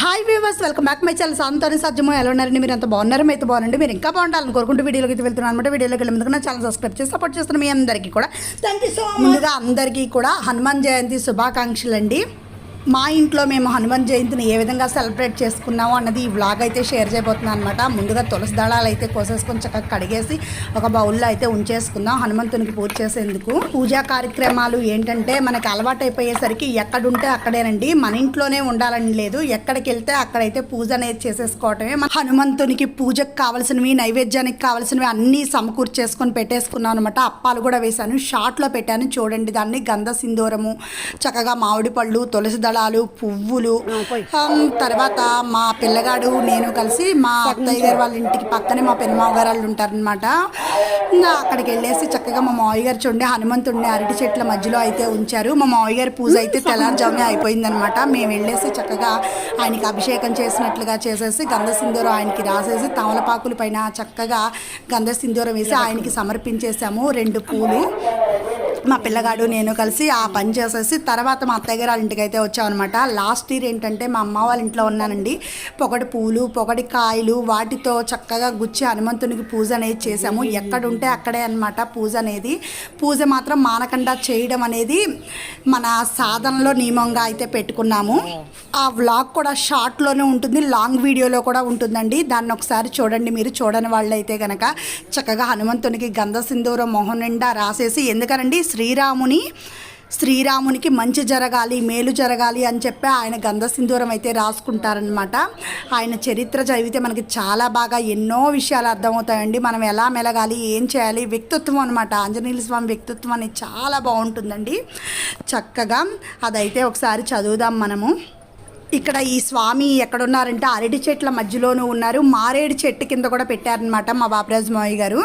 Hi viewers welcome back my channel సాంతోని సజ్జమో ఎలా ఉన్నారండి మీరు ఎంత బాగున్నారు అయితే బాగుండండి. మీరు ఇంకా బాగుండాలని కోరుకుంటూ వీడియోలోకి అయితే వెళ్తున్నాను అనమాట వీడియోలోకి వెళ్ళే ముందుకు నా ఛానల్ సబ్స్క్రైబ్ చేసి సపోర్ట్ చేస్తున్న మీ అందరికీ కూడా. థ్యాంక్ యూ సో ముందుగా అందరికీ కూడా హనుమాన్ జయంతి శుభాకాంక్షలు అండి మా ఇంట్లో మేము హనుమాన్ జయంతిని ఏ విధంగా సెలబ్రేట్ చేసుకున్నాము అన్నది ఈ వ్లాగ్ అయితే షేర్ చేయబోతున్నాను అనమాట ముందుగా తులసి దళాలు అయితే కోసేసుకొని చక్కగా కడిగేసి ఒక బౌల్లో అయితే ఉంచేసుకుందాం. హనుమంతునికి పూజ చేసేందుకు పూజా కార్యక్రమాలు ఏంటంటే మనకి అలవాటు అయిపోయేసరికి ఎక్కడుంటే అక్కడేనండి. మన ఇంట్లోనే ఉండాలని లేదు. ఎక్కడికి వెళ్తే అక్కడైతే పూజ అనేది చేసేసుకోవటమే. మన హనుమంతునికి పూజకు కావాల్సినవి నైవేద్యానికి కావాల్సినవి అన్నీ సమకూర్చేసుకొని పెట్టేసుకున్నాను అనమాట అప్పాలు కూడా వేశాను. షార్ట్లో పెట్టాను. చూడండి దాన్ని గంధ సింధూరము చక్కగా మామిడి పళ్ళు తులసి దళాలు పువ్వులు ఆమ్, తర్వాత మా పిల్లగాడు నేను కలిసి మా అత్తయ్య గారు వాళ్ళ ఇంటికి పక్కనే మా పెనుమావ గారు వాళ్ళు ఉంటారనమాట అక్కడికి వెళ్ళేసి చక్కగా మా మావయ్య గారు చూడండి హనుమంతుడిని అరటి చెట్ల మధ్యలో అయితే ఉంచారు. మా మావయ్య గారి పూజ అయితే తెల్లారుజామునే అయిపోయిందనమాట మేము వెళ్ళేసి చక్కగా ఆయనకి అభిషేకం చేసినట్లుగా చేసేసి గంధ సింధూరం ఆయనకి రాసేసి తమలపాకుల పైన చక్కగా గంధ సింధూరం వేసి ఆయనకి సమర్పించేసాము రెండు పూలు. మా పిల్లగాడు నేను కలిసి ఆ పని చేసేసి తర్వాత మా అత్తయ్య గారు వాళ్ళ ఇంటికి అయితే వచ్చామన్నమాట. లాస్ట్ ఇయర్ ఏంటంటే మా అమ్మ వాళ్ళ ఇంట్లో ఉన్నానండి. పొగటి పూలు పొగటి కాయలు వాటితో చక్కగా గుచ్చి హనుమంతునికి పూజ అనేది చేసాము ఎక్కడ ఉంటే అక్కడే అనమాట పూజ అనేది. పూజ మాత్రం మానకుండా చేయడం అనేది మన సాధనలో నియమంగా అయితే పెట్టుకున్నాము. ఆ వ్లాగ్ కూడా షార్ట్లోనే ఉంటుంది లాంగ్ వీడియోలో కూడా ఉంటుందండి. దాన్ని ఒకసారి చూడండి మీరు చూడని వాళ్ళైతే కనుక చక్కగా హనుమంతునికి గంధ సింధూర మొహం నిండా రాసేసి ఎందుకనండి శ్రీరాముని శ్రీరామునికి మంచి జరగాలి మేలు జరగాలి అని చెప్పి ఆయన గంధ సింధూరం అయితే రాసుకుంటారనమాట ఆయన చరిత్ర చదివితే మనకి చాలా బాగా ఎన్నో విషయాలు అర్థమవుతాయండి. మనం ఎలా మెలగాలి ఏం చేయాలి వ్యక్తిత్వం అనమాట ఆంజనేయుల స్వామి వ్యక్తిత్వం అనేది చాలా బాగుంటుందండి. చక్కగా అదైతే ఒకసారి చదువుదాం మనము. ఇక్కడ ఈ స్వామి ఎక్కడున్నారంటే అరటి చెట్ల మధ్యలోనూ ఉన్నారు. మారేడు చెట్టు కింద కూడా పెట్టారనమాట మా బాపరాజు మావయ్య గారు.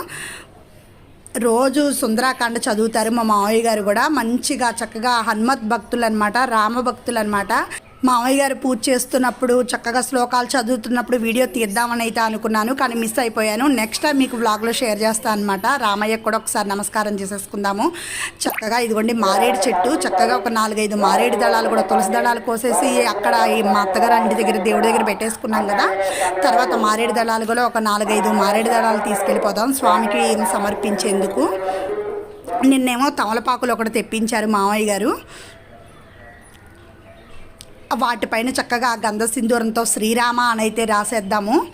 రోజు సుందరాకాండ చదువుతారు మా మావయ్య గారు కూడా. మంచిగా చక్కగా హనుమత్ భక్తులు అనమాట రామ భక్తులు అనమాట మావయ్య గారు పూజ చేస్తున్నప్పుడు చక్కగా శ్లోకాలు చదువుతున్నప్పుడు వీడియో తీద్దామని అయితే అనుకున్నాను కానీ మిస్ అయిపోయాను. నెక్స్ట్ టైం మీకు బ్లాగ్లో షేర్ చేస్తాను అనమాట రామయ్యకు కూడా ఒకసారి నమస్కారం చేసేసుకుందాము. చక్కగా ఇదిగోండి మారేడు చెట్టు చక్కగా ఒక నాలుగైదు మారేడు దళాలు కూడా తులసి దళాలు కోసేసి అక్కడ ఈ మా అత్తగారు అంటి దగ్గర దేవుడి దగ్గర పెట్టేసుకున్నాం కదా. తర్వాత మారేడు దళాలు కూడా ఒక నాలుగైదు మారేడు దళాలు తీసుకెళ్ళిపోదాం స్వామికి సమర్పించేందుకు. నిన్నేమో తమలపాకులు ఒకటి తెప్పించారు మావయ్య గారు. వాటిపైన చక్కగా గంధ సింధూరంతో శ్రీరామ అని అయితే రాసేద్దాము.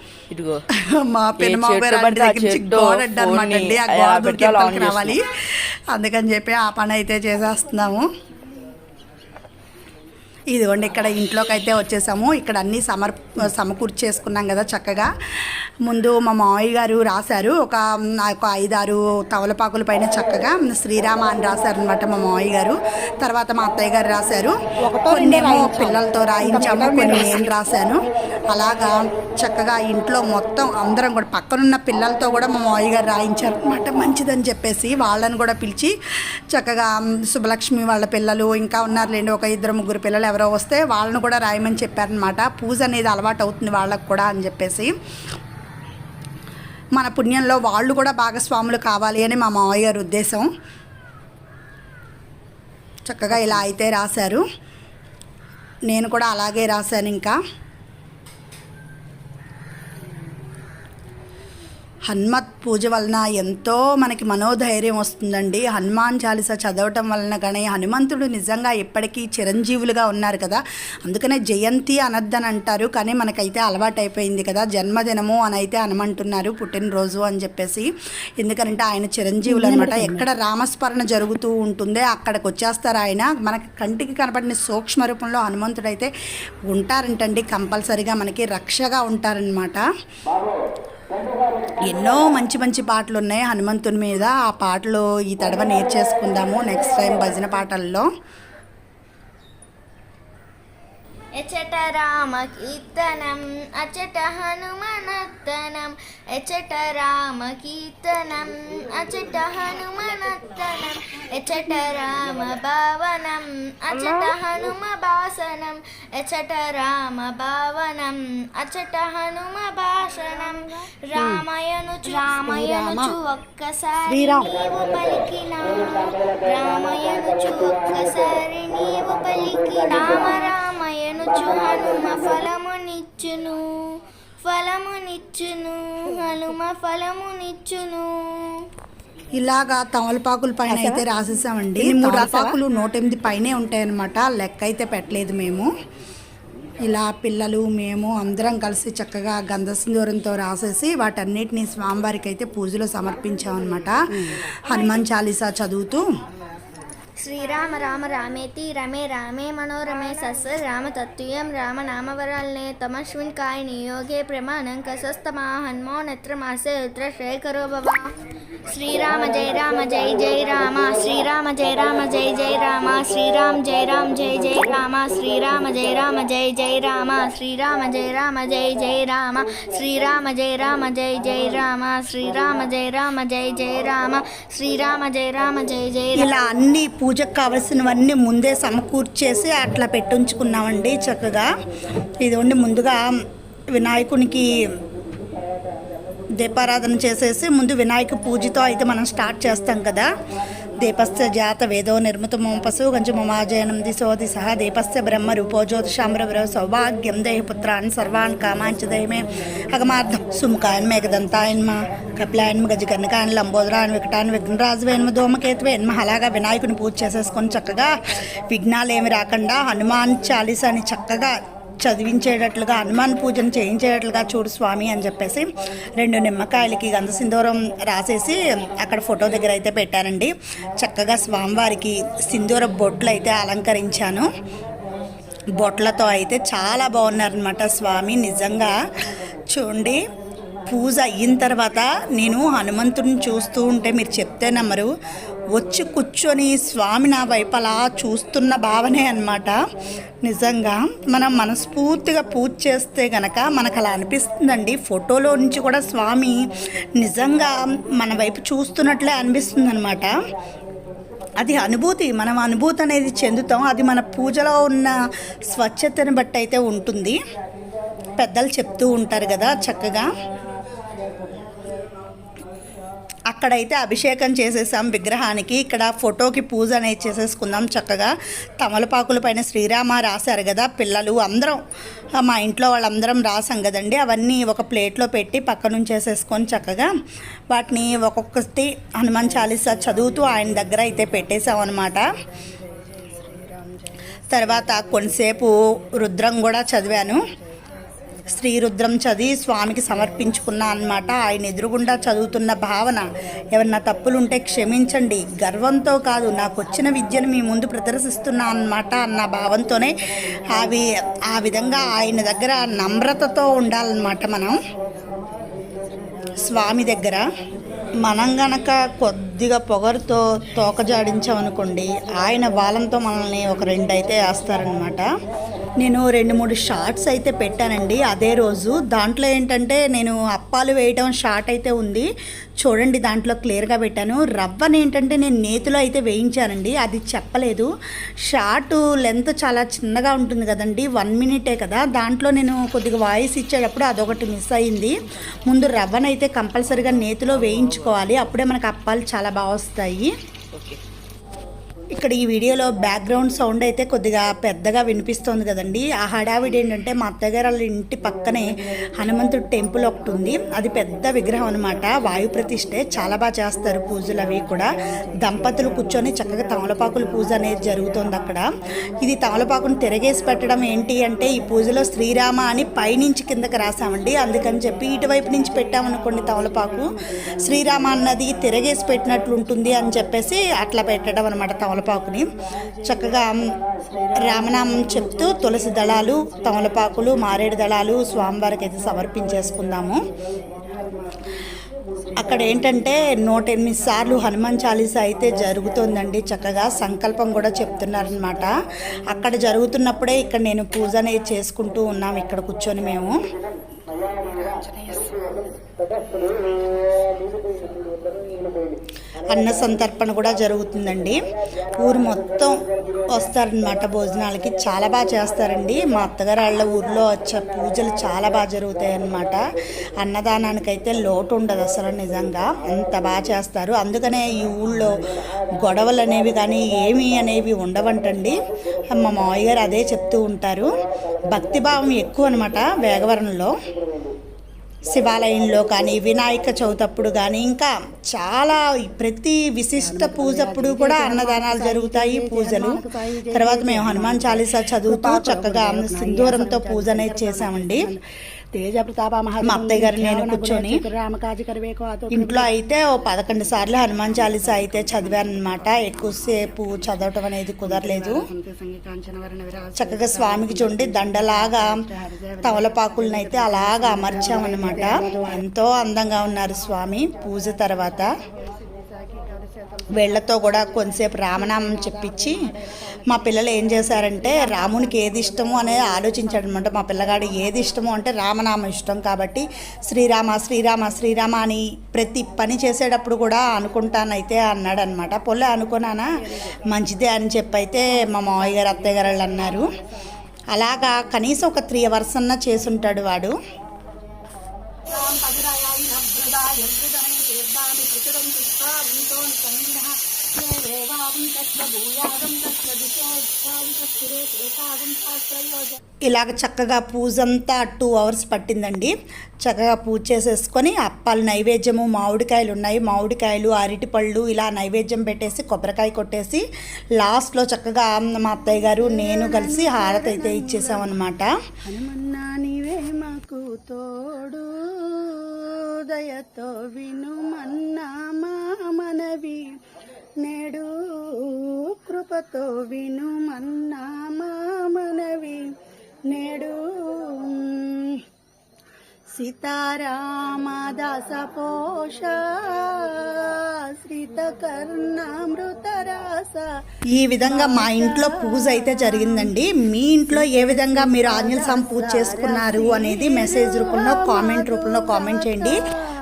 మా పెనుమావ గారు దగ్గర అండి. ఆ గోడ రావాలి. అందుకని చెప్పి ఆ పని అయితే చేసేస్తున్నాము. ఇదిగోండి ఇక్కడ ఇంట్లోకి అయితే వచ్చేసాము. ఇక్కడ అన్నీ సమర్ సమకూర్చేసుకున్నాం కదా చక్కగా. ముందు మా మావయ్య గారు రాశారు. ఒక ఒక ఐదారు తవలపాకుల పైన చక్కగా శ్రీరామ అని రాశారు అనమాట మా మావయ్య గారు. తర్వాత మా అత్తయ్య గారు రాశారు. కొన్నేమో పిల్లలతో రాయించాము కొన్ని నేను రాశాను. అలాగా చక్కగా ఇంట్లో మొత్తం అందరం కూడా పక్కనున్న పిల్లలతో కూడా మా మావయ్య గారు రాయించారు అనమాట మంచిదని చెప్పేసి వాళ్ళని కూడా పిలిచి చక్కగా శుభలక్ష్మి వాళ్ళ పిల్లలు ఇంకా ఉన్నారులేండి ఒక ఇద్దరు ముగ్గురు పిల్లలు ఎవరో వస్తే వాళ్ళను కూడా రాయమని చెప్పారనమాట పూజ అనేది అలవాటు అవుతుంది వాళ్ళకు కూడా అని చెప్పేసి. మన పుణ్యంలో వాళ్ళు కూడా భాగస్వాములు కావాలి అని మా మావయ్య గారి ఉద్దేశం. చక్కగా ఇలా అయితే రాశారు. నేను కూడా అలాగే రాశాను ఇంకా. హనుమత్ పూజ వలన ఎంతో మనకి మనోధైర్యం వస్తుందండి. హనుమాన్ చాలీస చదవటం వలన కానీ హనుమంతుడు నిజంగా ఎప్పటికీ చిరంజీవులుగా ఉన్నారు కదా. అందుకనే జయంతి అనద్దని అంటారు. కానీ మనకైతే అలవాటు అయిపోయింది కదా. జన్మదినము అని అయితే అనమంటున్నారు పుట్టినరోజు అని చెప్పేసి. ఎందుకంటే ఆయన చిరంజీవులు అనమాట ఎక్కడ రామస్మరణ జరుగుతూ ఉంటుందే అక్కడికి వచ్చేస్తారు ఆయన. మనకి కంటికి కనపడిన సూక్ష్మ రూపంలో హనుమంతుడు అయితే ఉంటారంటండి. కంపల్సరిగా మనకి రక్షగా ఉంటారనమాట ఎన్నో మంచి మంచి పాటలు ఉన్నాయి హనుమంతుని మీద ఆ పాటలు ఈ తడవ నేర్చేసుకుందాము. నెక్స్ట్ టైం భజన పాటల్లో ఎచట రామ కీర్తనం అచట హనుమనత్తనం ఎచట రామ కీర్తనం అచట హనుమనత్తనం ఎచట రామ భావనం అచట హనుమ భాసనం ఎచట రామ భావనం అచట హనుమ భాషణం రామయనుచు రామయనుచు ఒక్కసారి. నీవు పలికిన. రామయనుచు ఒక్కసారి నీవు పలికి రామ. రామయనుచు హనుమ ఫలము ఫలమునిచ్చును. ఫలమునిచ్చును హనుమ ఫలమునిచ్చును. ఇలాగా తమలపాకుల పైన అయితే రాసేసామండి. మూడు తమలపాకులు నూట ఎనిమిది పైనే ఉంటాయన్నమాట. లెక్క అయితే పెట్టలేదు మేము. ఇలా పిల్లలు మేము అందరం కలిసి చక్కగా గంధసింధూరంతో రాసేసి వాటన్నిటిని స్వామివారికి అయితే పూజలో సమర్పించామన్నమాట. హనుమాన్ చాలీసా చదువుతూ శ్రీరామ రామ రామేతి రమే రామే మనోరమే సస్య రామ తత్తుయం రామ నామవరాల్నే తమస్మిన్ కాయ నియోగే ప్రమాణం కసస్తమా హన్మో నేత్రమాసే ఉత్ర శేఖరో భవ శ్రీరామ జయ రామ జయ జయ రామ శ్రీరామ జయ రామ జయ జయ రామ శ్రీరామ జయ రామ జయ జయ రామ శ్రీరామ జయ రామ జయ జయ రామ శ్రీరామ జయ రామ జయ జయ రామ శ్రీరామ జయ రామ జయ జయ రామ శ్రీరామ జయ రామ జయ జయ రామ శ్రీరామ జయ రామ జయ జయ ఇలా అన్ని పూజకు కావలసినవన్నీ ముందే సమకూర్చేసి అట్లా పెట్టుంచుకున్నామండి చక్కగా. ఇదిగోండి ముందుగా వినాయకునికి దీపారాధన చేసేసి ముందు వినాయక పూజతో అయితే మనం స్టార్ట్ చేస్తాం కదా. దీపస్య జాత వేదో నిర్మిత మోపసు కొంచెం మమాజయనం దిశోది సహ దీపస్య బ్రహ్మ రూపో జ్యోతిషామ్రవర సౌభాగ్యం దేహపుత్రాన్ సర్వాన్ కామాంచ దేహమే అగమార్థం సుముఖాయన్ మేఘదంతాయన్మ కపిలాయన్మ గజకర్ణకాయన్ లంబోదరాయన్ వికటాన్ విఘ్నరాజువేన్మ ధూమకేతువేన్మ అలాగా వినాయకుని పూజ చేసేసుకొని చక్కగా విఘ్నాలు ఏమి రాకుండా హనుమాన్ చాలీసాని చక్కగా చదివించేటట్లుగా హనుమాన్ పూజను చేయించేటట్లుగా చూడు స్వామి అని చెప్పేసి రెండు నిమ్మకాయలకి గంధసింధూరం రాసేసి అక్కడ ఫోటో దగ్గర అయితే పెట్టానండి చక్కగా స్వామివారికి సింధూర బొట్లు అయితే అలంకరించాను. బొట్లతో అయితే చాలా బాగున్నారనమాట స్వామి నిజంగా. చూడండి. పూజ అయిన తర్వాత నేను హనుమంతుడిని చూస్తూ ఉంటే మీరు చెప్తే నమ్మరు. వచ్చి కూర్చొని స్వామి నా వైపు అలా చూస్తున్న భావనే అనమాట నిజంగా మనం మనస్ఫూర్తిగా పూజ చేస్తే గనక మనకు అలా అనిపిస్తుందండి. ఫోటోలో నుంచి కూడా స్వామి నిజంగా మన వైపు చూస్తున్నట్లే అనిపిస్తుంది అనమాట అది అనుభూతి మనం అనుభూతి అనేది చెందుతాం. అది మన పూజలో ఉన్న స్వచ్ఛతని బట్టి అయితే ఉంటుంది. పెద్దలు చెప్తూ ఉంటారు కదా చక్కగా. అక్కడైతే అభిషేకం చేసేసాం విగ్రహానికి. ఇక్కడ ఫోటోకి పూజ అనేది చేసేసుకుందాం చక్కగా. తమలపాకుల పైన శ్రీరామ రాశారు కదా పిల్లలు. అందరం మా ఇంట్లో వాళ్ళందరం రాసాం కదండి. అవన్నీ ఒక ప్లేట్లో పెట్టి పక్క నుంచి వేసేసుకొని చక్కగా వాటిని ఒక్కొక్కటి హనుమాన్ చాలీసా చదువుతూ ఆయన దగ్గర అయితే పెట్టేసాం అనమాట తర్వాత కొంతసేపు రుద్రం కూడా చదివాను. స్త్రీ రుద్రం చదివి స్వామికి సమర్పించుకున్నా అన్నమాట. ఆయన ఎదురుగుండా చదువుతున్న భావన. ఏమన్నా తప్పులుంటే క్షమించండి. గర్వంతో కాదు నాకు వచ్చిన విద్యను మీ ముందు ప్రదర్శిస్తున్నా అన్నమాట అన్న భావంతోనే అవి ఆ విధంగా ఆయన దగ్గర నమ్రతతో ఉండాలన్నమాట మనం. స్వామి దగ్గర మనం గనక కొద్దిగా పొగరుతో తోక జాడించామనుకోండి ఆయన వాళ్ళంతో మనల్ని ఒక రెండైతే వేస్తారనమాట నేను రెండు మూడు షార్ట్స్ అయితే పెట్టానండి. అదే రోజు దాంట్లో ఏంటంటే నేను అప్పాలు వేయటం షార్ట్ అయితే ఉంది. చూడండి దాంట్లో క్లియర్గా పెట్టాను. రవ్వని ఏంటంటే నేను నేతిలో అయితే వేయించానండి. అది చెప్పలేదు. షార్ట్ లెంత్ చాలా చిన్నగా ఉంటుంది కదండి. వన్ మినిటే కదా. దాంట్లో నేను కొద్దిగా వాయిస్ ఇచ్చేటప్పుడు అదొకటి మిస్ అయింది. ముందు రవ్వనైతే కంపల్సరీగా నేతిలో వేయించుకోవాలి. అప్పుడే మనకు అప్పాలు చాలా బాగా వస్తాయి. ఇక్కడ ఈ వీడియోలో బ్యాక్గ్రౌండ్ సౌండ్ అయితే కొద్దిగా పెద్దగా వినిపిస్తోంది కదండి. ఆ హడావిడి ఏంటంటే మా అత్తగారు వాళ్ళ ఇంటి పక్కనే హనుమంతుడి టెంపుల్ ఒకటి ఉంది. అది పెద్ద విగ్రహం అనమాట వాయు ప్రతిష్ఠే చాలా బాగా చేస్తారు పూజలు అవి కూడా. దంపతులు కూర్చొని చక్కగా తమలపాకుల పూజ అనేది జరుగుతుంది అక్కడ. ఇది తమలపాకును తిరగేసి పెట్టడం ఏంటి అంటే ఈ పూజలో శ్రీరామ అని పైనుంచి కిందకి రాసామండి. అందుకని చెప్పి ఇటువైపు నుంచి పెట్టామనుకోండి తమలపాకు. శ్రీరామ అన్నది తిరగేసి పెట్టినట్లు ఉంటుంది అని చెప్పేసి అట్లా పెట్టడం అనమాట తమలపాకుని చక్కగా రామనామం చెప్తూ తులసి దళాలు తమలపాకులు మారేడు దళాలు స్వామివారికి అయితే సమర్పించేసుకుందాము. అక్కడ ఏంటంటే నూట ఎనిమిది సార్లు హనుమాన్ చాలీసా అయితే జరుగుతుందండి. చక్కగా సంకల్పం కూడా చెప్తున్నారనమాట అక్కడ జరుగుతున్నప్పుడే ఇక్కడ నేను పూజ అనేది చేసుకుంటూ ఉన్నాం ఇక్కడ కూర్చొని మేము. అన్న సంతర్పణ కూడా జరుగుతుందండి. ఊరు మొత్తం వస్తారనమాట భోజనాలకి. చాలా బాగా చేస్తారండి. మా అత్తగారు వాళ్ళ ఊర్లో వచ్చే పూజలు చాలా బాగా జరుగుతాయి అన్నమాట అన్నదానానికైతే లోటు ఉండదు అసలు నిజంగా. అంత బాగా చేస్తారు. అందుకనే ఈ ఊళ్ళో గొడవలు అనేవి కానీ ఏమి అనేవి ఉండవంటండి. మా మావయ్య గారు అదే చెప్తూ ఉంటారు. భక్తిభావం ఎక్కువ అనమాట వేగవరంలో. శివాలయంలో కానీ వినాయక చవితప్పుడు కానీ ఇంకా చాలా ప్రతి విశిష్ట పూజప్పుడు కూడా అన్నదానాలు జరుగుతాయి పూజలు. తర్వాత మేము హనుమాన్ చాలీసా చదువుతూ చక్కగా సింధూరంతో పూజ అనేది చేసామండి తేజ ప్రతాప మా అత్తయ్య గారు నేను కూర్చొని ఇంట్లో అయితే ఓ పదకొండు సార్లు హనుమాన్ చాలీసా అయితే చదివానమాట ఎక్కువసేపు చదవటం అనేది కుదరలేదు. చక్కగా స్వామికి చూడండి దండలాగా తమలపాకులను అయితే అలాగా అమర్చామన్నమాట. ఎంతో అందంగా ఉన్నారు స్వామి పూజ తర్వాత. వీళ్ళతో కూడా కొంతసేపు రామనామం చెప్పించి మా పిల్లలు ఏం చేశారంటే రామునికి ఏది ఇష్టమో అనేది ఆలోచించాడు అనమాట మా పిల్లగాడు ఏది ఇష్టమో అంటే రామనామం ఇష్టం కాబట్టి శ్రీరామ శ్రీరామ శ్రీరామ అని ప్రతి పని చేసేటప్పుడు కూడా అనుకుంటానైతే అన్నాడు అనమాట పొల్ల అనుకున్నానా? మంచిదే అని చెప్పి అయితే మా మావయ్య గారు అత్తయ్య గారు వాళ్ళు అన్నారు. అలాగా కనీసం ఒక త్రీ అవర్స్ అన్నా చేసుంటాడు వాడు. ఇలాగ చక్కగా పూజ అంతా టూ అవర్స్ పట్టిందండి. చక్కగా పూజ చేసేసుకొని అప్పాలు నైవేద్యము మామిడికాయలు ఉన్నాయి. మామిడికాయలు అరటిపళ్ళు ఇలా నైవేద్యం పెట్టేసి కొబ్బరికాయ కొట్టేసి లాస్ట్లో చక్కగా మా అత్తయ్య గారు నేను కలిసి హారతి అయితే ఇచ్చేసామన్నమాట. మాకు తోడు. దయతో విను మన్నా మా మనవి. నేడు కృపతో వినుమన్నా మా మనవి. నేడు సీతారామదాస పోష ఈ విధంగా మా ఇంట్లో పూజ అయితే జరిగిందండి. మీ ఇంట్లో ఏ విధంగా మీరు ఆంజనేయ స్వామి పూజ చేసుకున్నారు అనేది మెసేజ్ రూపంలో కామెంట్ రూపంలో కామెంట్ చేయండి.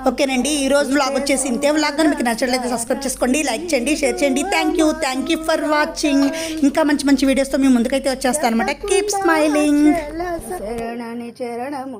ఓకేనండి ఈ రోజు వ్లాగ్ వచ్చేసి ఇంతే. బ్లాగ్ కానీ మీకు నచ్చట్లయితే సబ్స్క్రైబ్ చేసుకోండి లైక్ చేయండి షేర్ చేయండి. Thank you thank you for watching ఇంకా మంచి మంచి వీడియోస్తో మీ ముందుకైతే వచ్చేస్తాను అనమాట కీప్ స్మైలింగ్ చరణము